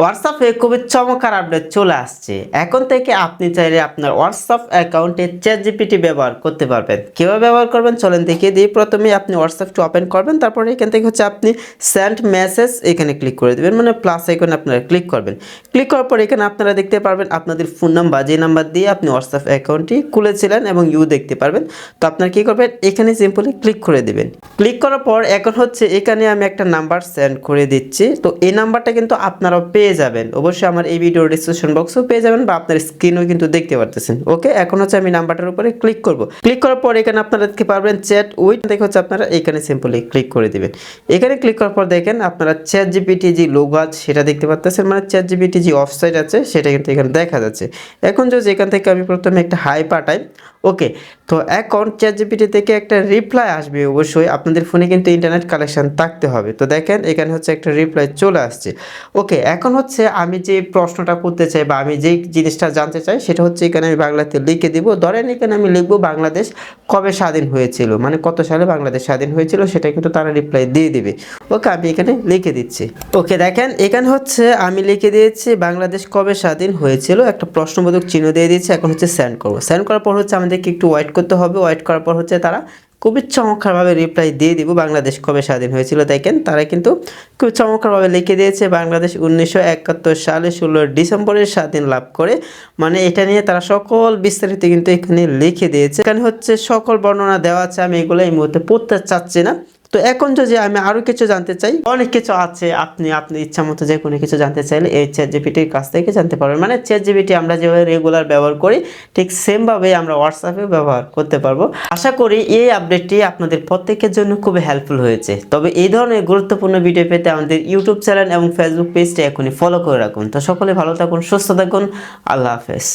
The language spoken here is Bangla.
হোয়াটসঅ্যাপে খুবই চমৎকার আপডেট চলে আসছে। এখন থেকে আপনি চাইলে আপনার হোয়াটসঅ্যাপ অ্যাকাউন্টে চ্যাট জিপিটি ব্যবহার করতে পারবেন। কীভাবে ব্যবহার করবেন? চলেন দেখিয়ে দিই। প্রথমে আপনি হোয়াটসঅ্যাপটি ওপেন করবেন, তারপরে এখান থেকে হচ্ছে আপনি সেন্ড মেসেজ এখানে ক্লিক করে দেবেন মানে প্লাস আইকনে আপনারা ক্লিক করবেন। ক্লিক করার পর এখানে আপনারা দেখতে পারবেন আপনাদের ফোন নাম্বার যে নাম্বার দিয়ে আপনি হোয়াটসঅ্যাপ অ্যাকাউন্টটি খুলেছিলেন এবং ইউ দেখতে পারবেন। তো আপনার কী করবেন? এখানে সিম্পলি ক্লিক করে দেবেন। ক্লিক করার পর এখন হচ্ছে এখানে আমি একটা নাম্বার সেন্ড করে দিচ্ছি। তো এই নাম্বারটা কিন্তু আপনারাও পেয়ে যাবেন। অবশ্যই আমার এই ভিডিও ডিসক্রিপশন বক্সেও পেয়ে যাবেন বা আপনার স্ক্রিনেও কিন্তু দেখতে পারতেছেন। ওকে এখন হচ্ছে আমি নাম্বারটার উপরে ক্লিক করব। ক্লিক করার পর এখানে আপনারা দেখতে পারবেন চ্যাট উইথ দেখে হচ্ছে আপনারা এখানে সিম্পলি ক্লিক করে দিবেন। এখানে ক্লিক করার পর দেখেন আপনারা চ্যাট জিপিটি যে লোগো আছে, সেটা দেখতে পাচ্ছেন মানে চ্যাট জিপিটি যে অফসাইট আছে, সেটা কিন্তু এখানে দেখা যাচ্ছে। এখন যদি এখান থেকে আমি প্রথমে একটা হাই পাঠাই ওকে তো এখন চ্যাট জিপিটি থেকে একটা রিপ্লাই আসবে অবশ্যই। আপনাদের ফোনে কিন্তু ইন্টারনেট কালেকশান থাকতে হবে। তো দেখেন, এখানে হচ্ছে একটা রিপ্লাই চলে আসছে। ওকে এখন হচ্ছে আমি যে প্রশ্নটা করতে চাই বা আমি যেই জিনিসটা জানতে চাই, সেটা হচ্ছে এখানে আমি বাংলাতে লিখে দিব। ধরেন এখানে আমি লিখব বাংলাদেশ কবে স্বাধীন হয়েছিল? মানে কত সালে বাংলাদেশ স্বাধীন হয়েছিল সেটা কিন্তু তারা রিপ্লাই দিয়ে দেবে। ওকে, আমি এখানে লিখে দিচ্ছি। ওকে, দেখেন, এখানে হচ্ছে আমি লিখে দিয়েছি বাংলাদেশ কবে স্বাধীন হয়েছিল? একটা প্রশ্নবোধক চিহ্ন দিয়ে দিয়েছি, এখন হচ্ছে সেন্ড করব। সেন্ড করার পর হচ্ছে আমাদেরকে একটু ওয়েট করতে হবে। ওয়েট করার পর হচ্ছে তারা খুবই চমৎকারভাবে রিপ্লাই দিয়ে দিব বাংলাদেশ কবে স্বাধীন হয়েছিল দেখেন তারা কিন্তু খুব চমৎকারভাবে লিখে দিয়েছে, বাংলাদেশ উনিশশো একাত্তর সালে ষোলো ডিসেম্বরে স্বাধীন লাভ করে। মানে এটা নিয়ে তারা সকল বিস্তারিত কিন্তু এখানে লিখে দিয়েছে। এখানে হচ্ছে সকল বর্ণনা দেওয়া আছে, আমি এগুলো এই মুহূর্তে পড়তে চাচ্ছি না। তো এখন যদি আমি আরও কিছু জানতে চাই, অনেক কিছু আছে, আপনি আপনি ইচ্ছা মতো যে কোনো কিছু জানতে চাইলে এই চ্যাট জিপিটির কাছ থেকে জানতে পারবেন। মানে চ্যাট জিপিটি আমরা যেভাবে রেগুলার ব্যবহার করি, ঠিক সেমভাবে আমরা হোয়াটসঅ্যাপে ব্যবহার করতে পারব। আশা করি এই আপডেটটি আপনাদের প্রত্যেকের জন্য খুব হেল্পফুল হয়েছে। তবে এই ধরনের গুরুত্বপূর্ণ ভিডিও পেতে আমাদের ইউটিউব চ্যানেল এবং ফেসবুক পেজটি এখনই ফলো করে রাখুন। তো সকলে ভালো থাকুন, সুস্থ থাকুন, আল্লাহ হাফেজ।